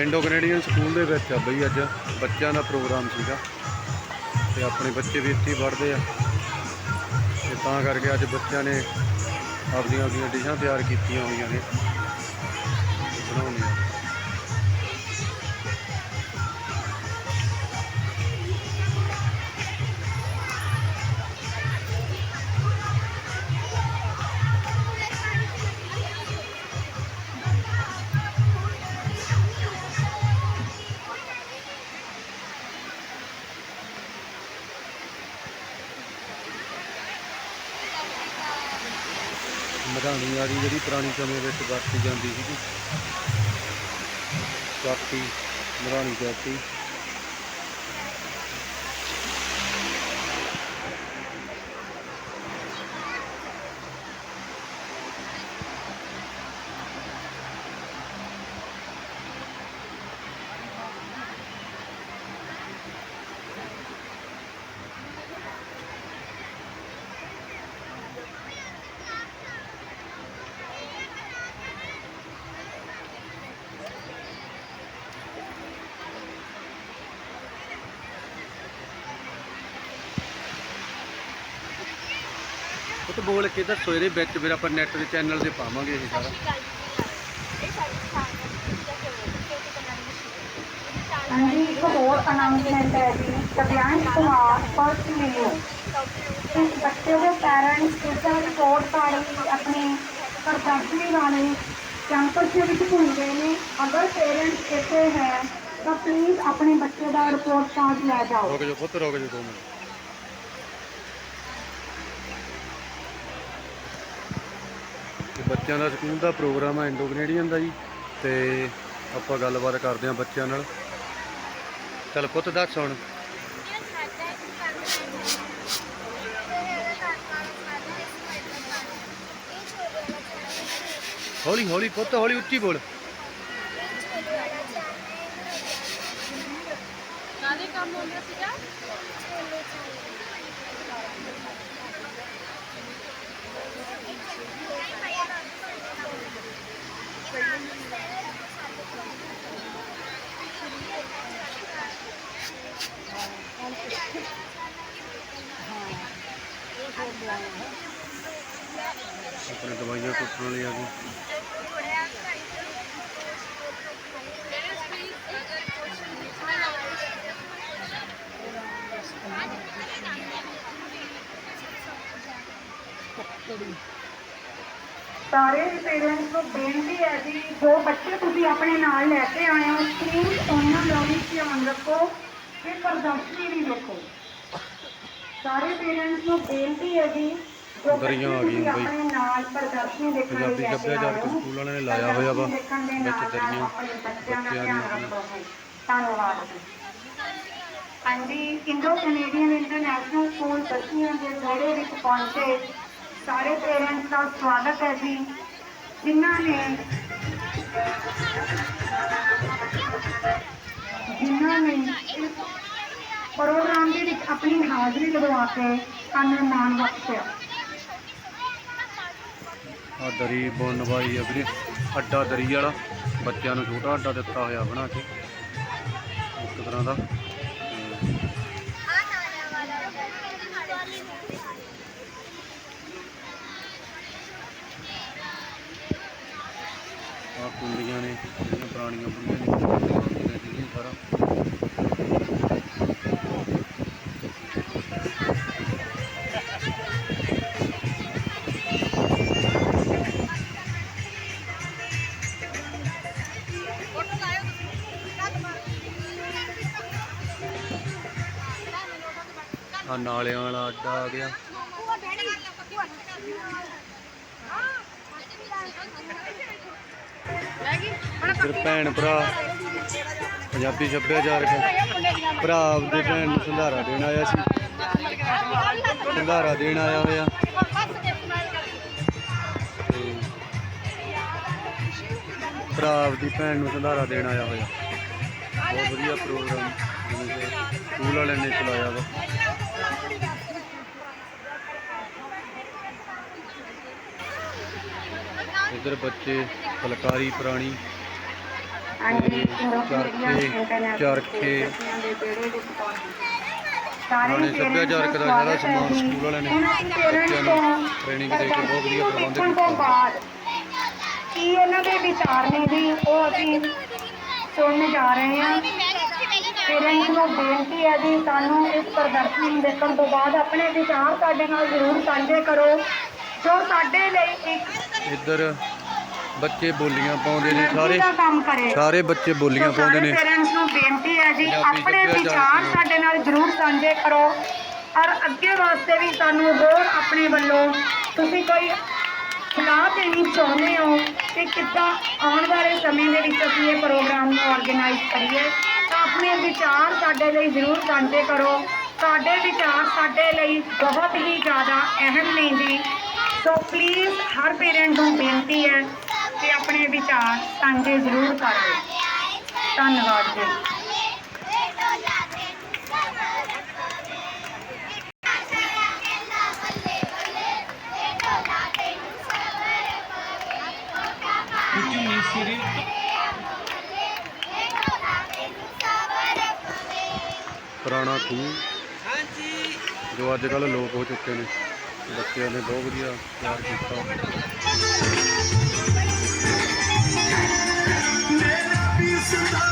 Indo Canadian school ਦੇ ਵਿੱਚ ਆ ਬਈ ਅੱਜ ਬੱਚਿਆਂ ਦਾ ਪ੍ਰੋਗਰਾਮ ਸੀਗਾ ਤੇ ਆਪਣੇ ਬੱਚੇ ਵੀ ਇੱਥੇ ਪੜ੍ਹਦੇ ਆ। ਤੇ ਤਾਂ ਕਰਕੇ ਅੱਜ ਬੱਚਿਆਂ ਨੇ ਆਪਣੀਆਂ ਆਪਦੀਆਂ ਡਿਸ਼ਾਂ ਤਿਆਰ ਕੀਤੀਆਂ ਹੋਈਆਂ ਨੇ। ਮਧਾਣੀ ਵਾਲੀ ਜਿਹੜੀ ਪੁਰਾਣੀ ਸਮੇਂ ਵਿੱਚ ਵਰਤੀ ਜਾਂਦੀ ਸੀਗੀ। ਚਾਟੀ ਮਧਾਣੀ ਚਾਟੀ ਉਹ ਤਾਂ ਬੋਲ ਕੇ ਦੱਸੋ ਇਹਦੇ ਵਿੱਚ ਫਿਰ ਆਪਾਂ ਨੈਟ ਦੇ ਚੈਨਲ ਤੇ ਪਾਵਾਂਗੇ ਇਹ ਸਾਰਾ। ਹਾਂਜੀ ਇੱਕ ਹੋਰ ਅਨਾਉਂਸਮੈਂਟ ਹੈ ਜੀ ਕਲਿਆਣ ਕੁਮਾਰ ਫਸਟ ਲਿਓ ਇਸ ਬੱਚੇ ਦੇ ਪੈਰੈਂਟਸ ਇਸ ਦਾ ਰਿਪੋਰਟ ਕਾਰਡ ਆਪਣੀ ਪ੍ਰਦਰਸ਼ਨੀ ਵਾਲੇ ਕੈਂਪਸ ਦੇ ਵਿੱਚ ਘੁੰਮ ਗਏ ਨੇ। ਅਗਰ ਪੇਰੈਂਟਸ ਇੱਥੇ ਹੈ ਤਾਂ ਪਲੀਜ਼ ਆਪਣੇ ਬੱਚੇ ਦਾ ਰਿਪੋਰਟ ਕਾਰਡ ਲੈ ਜਾਓ। ਰੁਕ ਜਾਓ ਪੁੱਤ ਰੁਕ ਜਾਓ ਦੋ ਮਿੰਟ। ਬੱਚਿਆਂ ਦਾ ਸਕੂਲ ਦਾ ਪ੍ਰੋਗਰਾਮ ਹੈ ਇੰਡੋ ਕੈਨੇਡੀਅਨ ਦਾ ਜੀ, ਤੇ ਆਪਾਂ ਗੱਲਬਾਤ ਕਰਦੇ ਹਾਂ ਬੱਚਿਆਂ ਨਾਲ। ਚੱਲ ਪੁੱਤ ਦੱਸ ਹੁਣ। ਹੌਲੀ ਹੌਲੀ ਪੁੱਤ, ਹੌਲੀ ਉੱਚੀ ਬੋਲ। ਕਾਦੇ ਕੰਮ ਹੁੰਦਾ ਸੀਗਾ? ਆਪਣੇ ਦਵਾਈਆਂ ਕੁੱਟਣ ਲਈ ਆ ਗਏ ਸਾਰੇ ਪੇਰੈਂਟਸ ਨੂੰ ਬੇਨਤੀ ਹੈ ਜੀ, ਜੋ ਬੱਚੇ ਤੁਸੀਂ ਆਪਣੇ ਨਾਲ ਲੈ ਕੇ ਆਏ ਹੋ ਸਕੂਲ ਉਹਨਾਂ ਦਾ ਵੀ ਧਿਆਨ ਰੱਖੋ। ਤੇ ਪ੍ਰਦਰਸ਼ਨੀ ਵੀ ਦੇਖੋ ਸਾਰੇ ਪੇਰੈਂਟਸ ਨੂੰ ਬੇਨਤੀ ਹੈ ਜੀ ਦਰੀਆਂ ਆ ਗਈਆਂ ਬਈ। ਆਪਣੇ ਨਾਲ ਪ੍ਰਦਰਸ਼ਨੀ ਦੇਖਣ ਲਈ ਪੰਜਾਬੀ ਸੱਭਿਆਚਾਰਕ। ਸਕੂਲ ਵਾਲਿਆਂ ਨੇ ਲਾਇਆ ਹੋਇਆ ਵਾ ਵਿੱਚ ਦਰੀਆਂ ਬੱਚਿਆਂ ਦੀਆਂ ਧੰਨਵਾਦ ਜੀ ਹਾਂਜੀ ਇੰਡੋ ਕੈਨੇਡੀਅਨ ਇੰਟਰਨੈਸ਼ਨਲ ਸਕੂਲ ਬੱਚਿਆਂ ਦੇ ਵਿਹੜੇ ਵਿੱਚ ਪਹੁੰਚੇ ਸਾਰੇ ਪੇਰੈਂਟਸ ਦਾ ਸਵਾਗਤ ਹੈ ਜੀ ਜਿਨ੍ਹਾਂ ਨੇ ਜਿਨ੍ਹਾਂ ਨੇ ਇਸ ਪ੍ਰੋਗਰਾਮ ਦੇ ਵਿੱਚ ਆਪਣੀ ਹਾਜ਼ਰੀ ਲਗਵਾ ਕੇ ਸਾਨੂੰ ਮਾਣ ਬਖਸ਼ਿਆ। ਆ ਦਰੀ ਬੁਣ ਵਾਈ ਆ ਵੀਰੇ, ਅੱਡਾ ਦਰੀ ਵਾਲਾ। ਬੱਚਿਆਂ ਨੂੰ ਛੋਟਾ ਅੱਡਾ ਦਿੱਤਾ ਹੋਇਆ ਬਣਾ ਕੇ। ਇੱਕ ਤਰ੍ਹਾਂ ਦਾ। ਆ ਨਾਲਿਆਂ ਵਾਲਾ ਅੱਡਾ ਆ ਗਿਆ। ਫਿਰ ਭੈਣ ਭਰਾ, ਪੰਜਾਬੀ ਸੱਭਿਆਚਾਰਕ ਭਰਾ ਆਪਦੇ ਭੈਣ ਨੂੰ ਸੰਧਾਰਾ ਦੇਣ ਆਇਆ ਸੀ। ਸੰਧਾਰਾ ਦੇਣ ਆਇਆ ਹੋਇਆ। ਭਰਾ ਆਪਦੀ ਭੈਣ ਨੂੰ ਸੰਧਾਰਾ ਦੇਣ ਆਇਆ ਹੋਇਆ। ਬਹੁਤ ਵਧੀਆ ਪ੍ਰੋਗਰਾਮ ਸਕੂਲ ਵਾਲਿਆਂ ਨੇ ਚਲਾਇਆ ਵਾ। ਇੱਧਰ ਬੱਚੇ ਫੁਲਕਾਰੀ ਪੁਰਾਣੀ। ਹਾਂਜੀ ਚਰਖੇ ਚਰਖੇ ਸਾਰੇ ਸੱਭਿਆਚਾਰਕ ਦਾ ਸਾਰਾ ਸਮਾਨ ਸਕੂਲ ਵਾਲਿਆਂ ਨੇ ਬੱਚਿਆਂ ਨੂੰ ਟ੍ਰੇਨਿੰਗ ਦੇ ਕੇ ਬਹੁਤ ਵਧੀਆ ਪ੍ਰਬੰਧ ਕੀਤਾ। ਕੀ ਇਹਨਾਂ ਦੇ ਵਿਚਾਰ ਨੇ ਜੀ? ਉਹ ਅਸੀਂ ਸੁਣਨ ਜਾ ਰਹੇ ਹਾਂ। ਪੇਰੈਂਟਸ ਨੂੰ ਬੇਨਤੀ ਹੈ ਜੀ ਸਾਨੂੰ ਇਸ ਪ੍ਰਦਰਸ਼ਨੀ ਨੂੰ ਦੇਖਣ ਤੋਂ ਬਾਅਦ ਆਪਣੇ ਵਿਚਾਰ ਸਾਡੇ ਨਾਲ ਜ਼ਰੂਰ ਸਾਂਝੇ ਕਰੋ। ਜੋ ਸਾਡੇ ਲਈ ਇੱਕ ਇੱਧਰ ਬੱਚੇ ਬੋਲੀਆਂ ਪਾਉਂਦੇ ਨੇ ਸਾਰੇ ਸਾਰੇ ਬੱਚੇ ਬੋਲੀਆਂ ਪਾਉਂਦੇ ਨੇ। ਪੇਰੈਂਟਸ ਨੂੰ ਬੇਨਤੀ ਹੈ ਜੀ ਆਪਣੇ ਵਿਚਾਰ ਸਾਡੇ ਨਾਲ ਜ਼ਰੂਰ ਸਾਂਝੇ ਕਰੋ। ਔਰ ਅੱਗੇ ਵਾਸਤੇ ਵੀ ਸਾਨੂੰ ਹੋਰ ਆਪਣੇ ਵੱਲੋਂ ਤੁਸੀਂ ਕੋਈ ਸਲਾਹ ਦੇਣੀ ਚਾਹੁੰਦੇ ਹੋ ਕਿ ਕਿੱਦਾਂ ਆਉਣ ਵਾਲੇ ਸਮੇਂ ਦੇ ਵਿੱਚ ਅਸੀਂ ਇਹ ਪ੍ਰੋਗਰਾਮ ਨੂੰ ਆਰਗੇਨਾਈਜ਼ ਕਰੀਏ ਤਾਂ ਆਪਣੇ ਵਿਚਾਰ ਸਾਡੇ ਲਈ ਜ਼ਰੂਰ ਸਾਂਝੇ ਕਰੋ। ਸਾਡੇ ਵਿਚਾਰ ਸਾਡੇ ਲਈ ਬਹੁਤ ਹੀ ਜ਼ਿਆਦਾ ਅਹਿਮ ਨੇ ਜੀ। ਸੋ ਪਲੀਜ਼ ਹਰ ਪੇਰੈਂਟ ਨੂੰ ਬੇਨਤੀ ਹੈ ਕਿ ਆਪਣੇ ਵਿਚਾਰ ਸਾਂਝੇ ਜ਼ਰੂਰ ਕਰੋ ਧੰਨਵਾਦ ਜੀ। ਪੁਰਾਣਾ ਖੂਹ ਜੋ ਅੱਜ ਕੱਲ੍ਹ ਲੋਪ ਹੋ ਚੁੱਕੇ ਨੇ। ਬੱਚਿਆਂ ਨੇ ਬਹੁਤ ਵਧੀਆ ਤਿਆਰ ਕੀਤਾ। Shoot